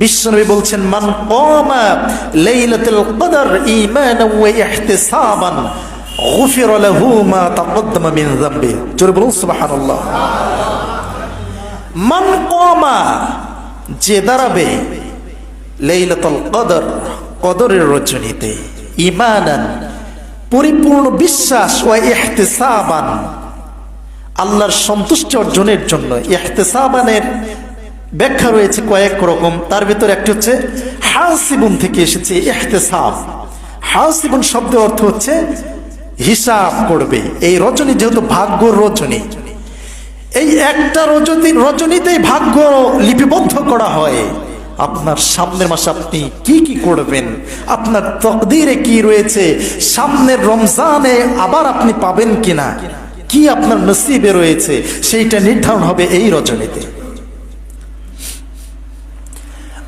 বিশ্বনবী বলছেন, মান কমা লাইলাতুল কদর ঈমানান ওয়া ইহতিসাবান, গুফির লাহু মা তাকদ্দামা মিন যামবি। জোরে বলুন, সুবহানাল্লাহ। মান কমা যে দাঁড়াবে লাইলাতুল কদর, কদরের রজনীতে ঈমানান, পরিপূর্ণ বিশ্বাস ওয়া ইহতিসাবান, আল্লাহর সন্তুষ্টি অর্জনের জন্য, ইহতিসাবানের ব্যাখ্যা রয়েছে কয়েক রকম। তার ভিতরে একটি হচ্ছে হাসিবুন থেকে এসেছে ইহতেসাব। হাসিবুন শব্দের অর্থ হচ্ছে হিসাব করবে। এই রজনী যেহেতু ভাগ্য রজনী, এই একটা রজনী রজনীতেই ভাগ্য লিপিবদ্ধ করা হয়। আপনার সামনের মাসে আপনি কি কি করবেন? আপনার তকদিরে কি রয়েছে? সামনের রমজানে আবার আপনি পাবেন কিনা? কি আপনার নসিবে রয়েছে? সেইটা নির্ধারণ হবে এই রজনীতে।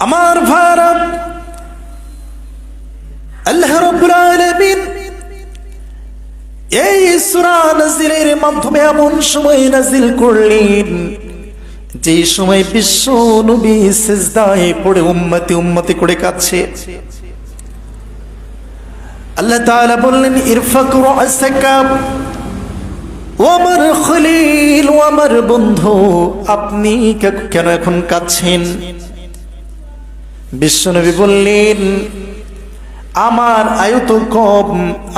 আমার ভারত, আল্লাহ রাব্বুল আলামিন এই সূরা নাজিলের মাধ্যমে এমন সময় নাজিল করলেন, যে সময় বিশ্ব নবী সিজদায় পড়ে উম্মতি উম্মতি করে কাছে আল্লাহ তাআলা বললেন, ইরফাক রাসাকা ও আমার খলিল, ও আমার বন্ধু, আপনি কেন এখন কাচ্ছেন বিশ্বনবী বললেন, আমার আয়ু তো কম,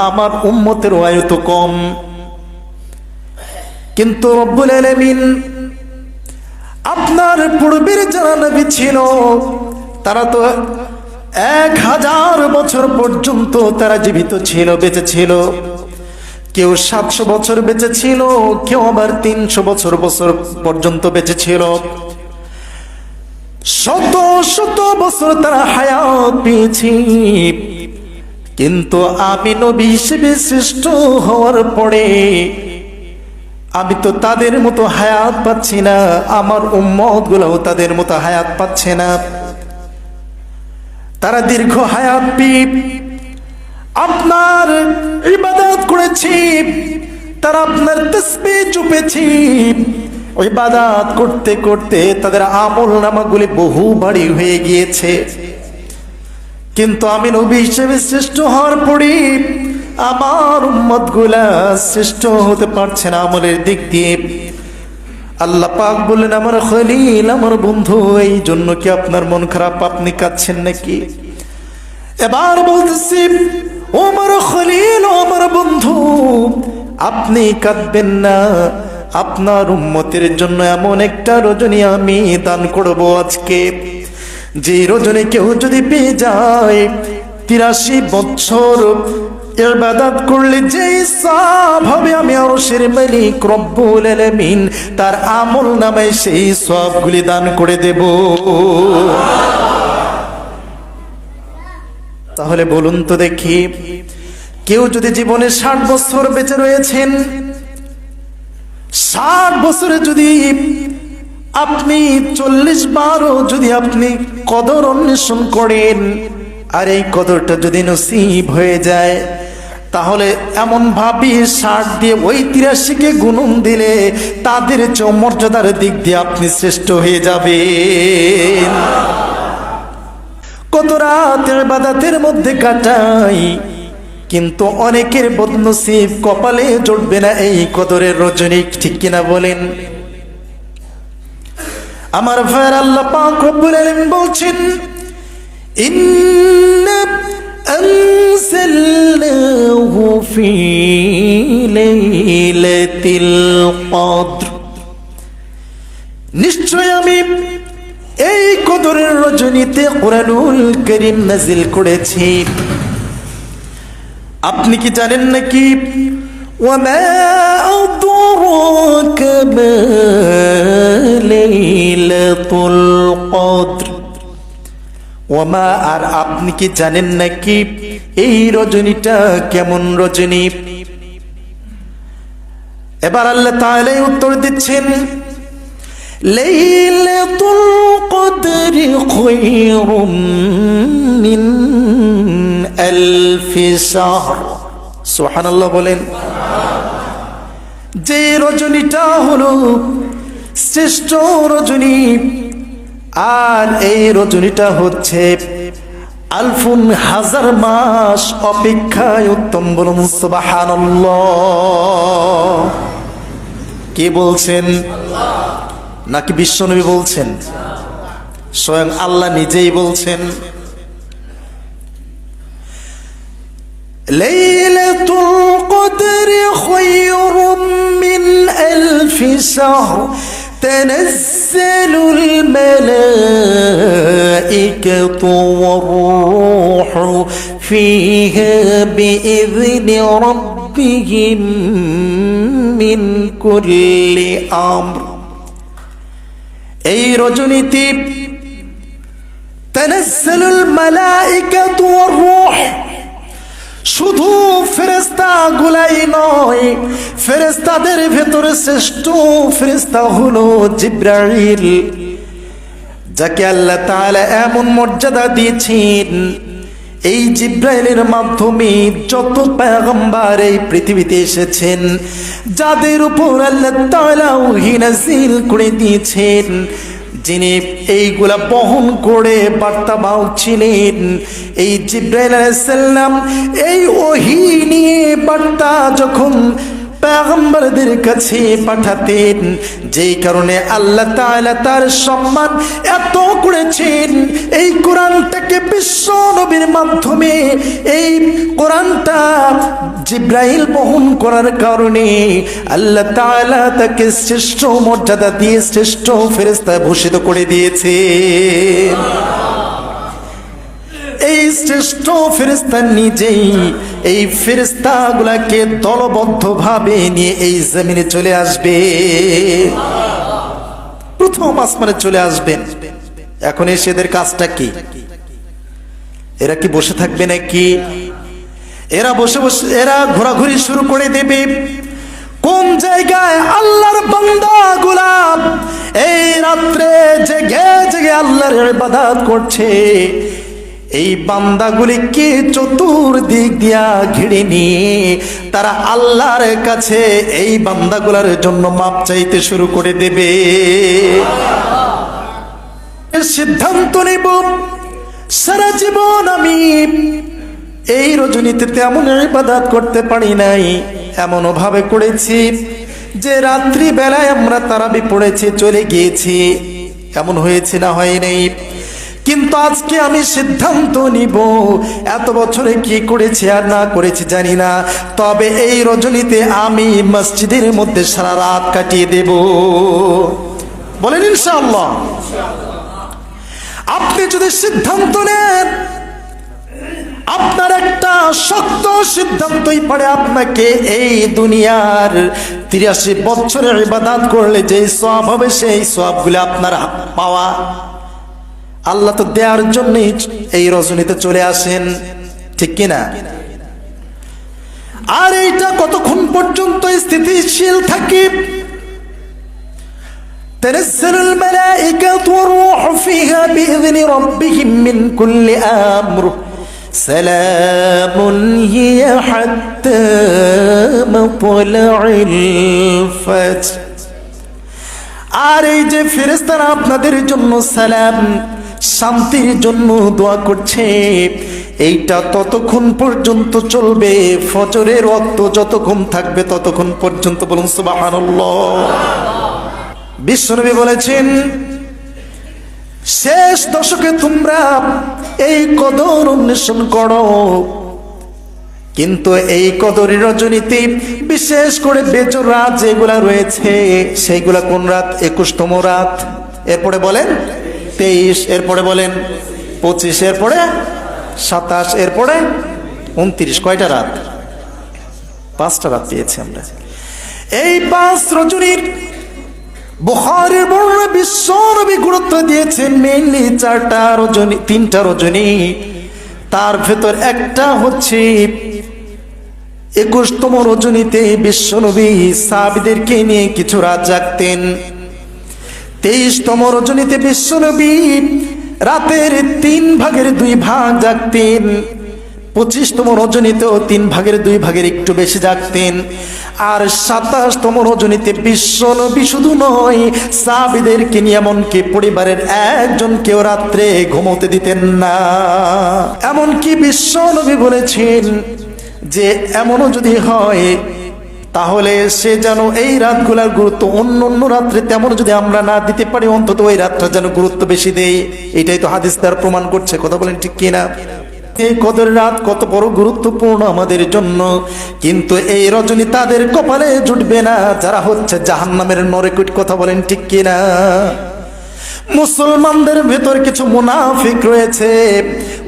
আমার উম্মতেরও আয়ু তো কম। কিন্তু রব্বুল আলামিন আপনার পূর্বের যারা নবী ছিল, তারা তো এক হাজার বছর পর্যন্ত তারা জীবিত ছিল, বেঁচে ছিল। কেউ সাতশো বছর বেঁচে ছিল, কেউ আবার তিনশো বছর বছর পর্যন্ত বেঁচে ছিল। শত শত বছর তারা হায়াত পেয়েছি। কিন্তু আমি নবী হিসেবে শ্রেষ্ঠ হওয়ার পরে আমি তো তাদের মতো হায়াত পাচ্ছি না, আমার উম্মত গুলাও তাদের মতো হায়াত পাচ্ছে না। তারা দীর্ঘ হায়াত পিপ আপনার ইবাদত করেছি, তারা আপনার তসবি চুপেছি। ওই বাদাত করতে করতে তাদের আমল নামাগুলি বহু বাড়ি হয়ে গিয়েছে। কিন্তু আমি নবী হিসেবে শ্রেষ্ঠ হওয়ার পরে আমার উম্মতগুলা শ্রেষ্ঠ হতে পারছে না আমলের দিক দিয়ে। আল্লাহ পাক বললেন, আমার খলিল, আমার বন্ধু, এই জন্য কি আপনার মন খারাপ? আপনি কাঁদছেন নাকি? এবার বলতেছি আমার খলিল আমার বন্ধু, আপনি কাঁদবেন না। আপনার উম্মতের জন্য এমন একটা রজনী আমি দান করব আজকে। যে রজনী কেউ যদি পেয়ে যায়, তিরাশি বছর এর ইবাদত করলে যে সব হবে আমি আরশের মালিক রব্বুল আলামিন, তার আমল নামায় সেই সবগুলি দান করে দেব। তাহলে বলুন তো দেখি, কেউ যদি জীবনে ষাট বছর বেঁচে রয়েছেন ষাট বছরে যদি আপনি চল্লিশ বারও যদি আপনি কদর অন্বেষণ করেন, আর এই কদরটা যদি নসিব হয়ে যায়, তাহলে এমন ভাবি ষাট দিয়ে ওই তিরাশিকে গুণন দিলে তাদের চমর্যাদার দিক দিয়ে আপনি শ্রেষ্ঠ হয়ে যাবেন। কত রাতের বাদাতের মধ্যে কাটাই কিন্তু অনেকের বদনসিব কপালে জুটবে না এই কদরের রজনী, ঠিক কিনা বলেন? আমার ভাইয়ের আল্লাহ পাক রব্বুল আলামিন বলছেন, ইন্না আনজালনাহু ফি লাইলাতিল কদর। নিশ্চয় আমি এই কদরের রজনীতে কোরআনুল করিম নাজিল করেছি। আপনি কি জানেন নাকি وما أدراك ما ليلة القدر ওমা আর আপনি কি জানেন নাকি এই রজনীটা কেমন রজনী এবার আল্লাহ তাহলে উত্তর দিচ্ছেন ليلة القدر خير من সোহানাল্লাহ বলেন, যে রজনীটা হলো শ্রেষ্ঠ রজনী, আর এই রজনীটা হচ্ছে আলফুন হাজার মাস অপেক্ষায় উত্তম বলুন সুবাহান কে বলছেন? নাকি বিশ্বনবী বলছেন? স্বয়ং আল্লাহ নিজেই বলছেন। ليلة القدر خير من ألف شهر تنزل الملائكة والروح فيها بإذن ربهم من كل أمر এই রজনীতি তানাজ্জালুল মালাইকাতু ওয়ার রূহ শুধু ফেরেস্তা গুলাই নয় ফেরেস্তাদের ভেতরে শ্রেষ্ঠ ফেরেস্তা হলো জিব্রাইল, যাকে আল্লাহ তাআলা এমন মর্যাদা দিয়েছেন। এই জিব্রাইলের মাধ্যমে যত পেগম্বার এই পৃথিবীতে এসেছেন, যাদের উপর আল্লাহ তাআলা ওহী করে দিয়েছেন যিনি এইগুলা বহন করে বার্তা বাহক ছিলেন এই জিব্রাইল আলাইসাল্লাম এই ওহি নিয়ে বার্তা যখন পেগম্বরদের কাছে পাঠাতেন। যেই কারণে আল্লাহ তাআলা তার সম্মান এত করেছেন। এই কোরআনটাকে বিশ্ব নবীর মাধ্যমে, এই কোরআনটা জিব্রাইল বহন করার কারণে আল্লাহ তাআলা তাকে শ্রেষ্ঠ মর্যাদা দিয়ে শ্রেষ্ঠ ফেরেস্তা ভূষিত করে দিয়েছে এই শ্রেষ্ঠ ফেরেস্তা নিজেই এই ফেরেস্তা গুলাকে দলবদ্ধ ভাবে নিয়ে এই জমিনে চলে আসবে। প্রথম আসমানে চলে আসবেন। এখন এসে এদের কাজটা কি? এরা কি বসে থাকবে নাকি? এরা বসে বসে, এরা ঘোরাঘুরি শুরু করে দেবে। কোন জায়গায় আল্লাহর বান্দা গুলাম এই রাত্রে জেগে জেগে আল্লাহর ইবাদত করছে? এই বান্দাগুলিকে চতুর্দিক দিয়া ঘিরে নিয়ে তারা আল্লাহর কাছে এই বান্দাগুলার জন্য মাপ চাইতে শুরু করে দেবে। সিদ্ধান্ত নেব, সারা জীবন আমি এই রজনীতে তেমন ইবাদত করতে পারি নাই, এমন ভাবে করেছি যে রাত্রি বেলায় আমরা তারাবি পড়েছি, চলে গিয়েছি, এমন হয়েছে না হয় নাই। কিন্তু আজকে আমি সিদ্ধান্ত নিব। এত বছরে কি করেছি আর না করেছি জানি না। তবে এই রজনীতে আমি মসজিদের মধ্যে সারা রাত কাটিয়ে দেব। বলেন ইনশাআল্লাহ। আপনি যদি সিদ্ধান্ত নেন, আপনার একটা শক্ত সিদ্ধান্তই পারে আপনাকে এই দুনিয়ার তিরাশি বছরের ইবাদত করলে যে সব হবে, সেই সবগুলো আপনার পাওয়া আল্লাহ তো দেওয়ার জন্যই এই রজনীতে চলে আসেন ঠিক কিনা আর এইটা কতক্ষণ পর্যন্ত স্থিতিশীল থাকে تنزل الملائكة والروح فيها بإذن ربهم من كل أمر سلام هي حتى مطلع الفجر আর এই যে ফেরেস্তারা আপনাদের জন্য সালাম শান্তির জন্য দোয়া করছে। এইটা ততক্ষণ পর্যন্ত চলবে। ফজরের রক্ত যতক্ষণ থাকবে ততক্ষণ পর্যন্ত বলুন সুবহানাল্লাহ। বিশ্বনবী বলেছেন, শেষ দশকে তোমরা এই কদর অন্বেষণ করো। কিন্তু এই কদরি রজনীতি বিশেষ করে বেজর রাত যেগুলা রয়েছে, সেইগুলা কোন রাত? একুশতম রাত। এরপরে বলেন তেইশ, এরপরে বলেন পঁচিশ, এরপরে সাতাশ, এরপরে উনত্রিশ। কয়টা রাত? পাঁচটা রাত পেয়েছি আমরা। এই পাঁচ রজনীর বুখারের বর্ণনা বিশ্ব গুরুত্ব দিয়েছেন মেইনলি চারটা রজনী, তিনটা রজনী। তার ভেতর একটা হচ্ছে একুশতম রজনীতে বিশ্বনবী সাহাবিদেরকে নিয়ে কিছু রাত জাগতেন। তেইশতম রজনীতে বিশ্বনবী রাতের তিন ভাগের দুই ভাগ জাগতেন। পঁচিশতম রজনীতেও তিন ভাগের দুই ভাগের একটু বেশি জাগতেন। আর সাতাশতম রজনীতে বিশ্ব নবী শুধু নয় সাবিদেরকে নিয়ে এমনকি পরিবারের একজন কেউ রাত্রে ঘুমোতে দিতেন না। এমনকি বিশ্ব নবী বলেছেন যে, এমনও যদি হয় তাহলে সে যেন এই রাতগুলার গুরুত্ব অন্য অন্য রাত্রে তেমন যদি আমরা না দিতে পারি, অন্তত ওই রাতটা যেন গুরুত্ব বেশি দেই। এটাই তো হাদিস তার প্রমাণ করছে। কথা বলেন ঠিক কিনা? এই কদর রাত কত বড় গুরুত্বপূর্ণ আমাদের জন্য। কিন্তু এই রজনী তাদের কপালে জুটবে না। যারা হচ্ছে জাহান্নামের নরেকুট, কথা বলেন ঠিক কিনা? মুসলমানদের ভেতর কিছু মুনাফিক রয়েছে।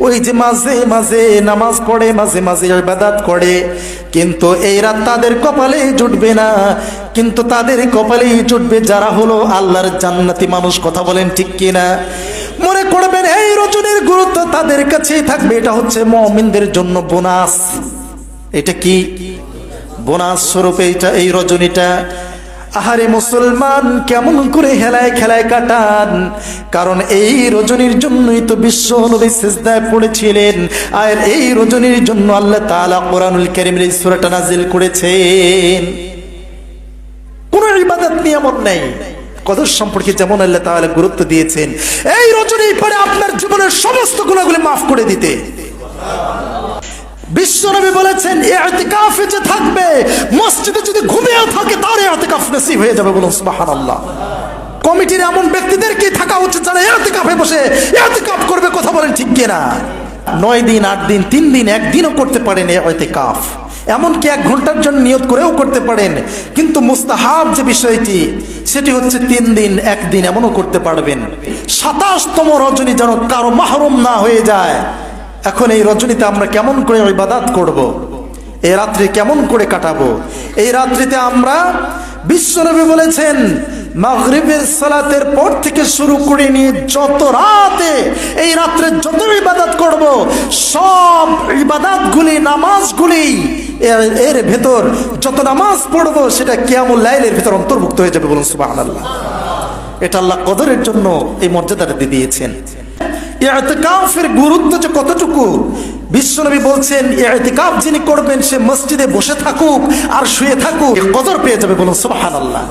ওই যে মাঝে মাঝে নামাজ পড়ে, মাঝে মাঝে ইবাদত করে। কিন্তু এই রাত তাদের কপালে জুটবে না। কিন্তু তাদের কপালেই জুটবে যারা হলো আল্লাহর জান্নাতি মানুষ। কথা বলেন ঠিক কিনা? মনে করবেন এই রজনীর গুরুত্ব তাদের কাছেই থাকবে। এটা হচ্ছে মমিনদের জন্য বোনাস। এটা কি? বোনাস স্বরূপে এটা, এই রজনীটা আহারে মুসলমান, কেমন করে হেলায় খেলায় কাটান? কারণ এই রজনীর জন্যই তো বিশ্ব নবী সেজদায় পড়েছিলেন। আর এই রজনীর জন্য আল্লাহ তাআলা কোরআনুল কারীমের এই নাজিল করেছেন। কোন ইবাদত নিয়মন নেই। কদর সম্পর্কে যেমন আল্লাহ তাআলা গুরুত্ব দিয়েছেন, এই রজনী পরে আপনার জীবনের সমস্ত গুণাগুলি মাফ করে দিতে। বিশ্বনবী বলেছেন ইতিকাফে যে থাকবে, মসজিদে যদি ঘুমিয়েও থাকে, তার ইতিকাফ নসিব হয়ে যাবে বলুন, সুবহানাল্লাহ। কমিটির এমন ব্যক্তিদেরকে থাকা উচিত যারা ইতিকাফে বসে ইতিকাফ করবে কথা বলেন ঠিক কিনা? নয় দিন, আট দিন, তিন দিন একদিনও করতে পারেন ইতিকাফ এমনকি এক ঘণ্টার জন্য নিয়ত করেও করতে পারেন। কিন্তু মুস্তাহাব যে বিষয়টি, সেটি হচ্ছে তিন দিন একদিন এমনও করতে পারবেন। সাতাশতম রজনী যেন কারও মাহরুম না হয়ে যায় এখন এই রজনীতে আমরা কেমন করে ইবাদাত করব। এই রাত্রি কেমন করে কাটাবো? এই রাত্রিতে আমরা বিশ্বনবী বলেছেন, মাগরিবের সালাতের পর থেকে শুরু করে নিয়ে যত রাতে এই রাত্রে যত ইবাদত করব, সব ইবাদাতগুলি, নামাজগুলি, এর ভেতর যত নামাজ পড়ব, সেটা কেমন লাইলের ভেতর অন্তর্ভুক্ত হয়ে যাবে বলুন সুবহানাল্লাহ। এটা আল্লাহ কদরের জন্য এই মর্যাদাটা দিয়ে দিয়েছেন। ইতিকাফের গুরুত্ব যে কতটুকু? বিশ্বনবী বলছেন এতেকাফ যিনি করবেন, সে মসজিদে বসে থাকুক আর শুয়ে থাকুক কদর পেয়ে যাবে বলুন, সুবহানাল্লাহ।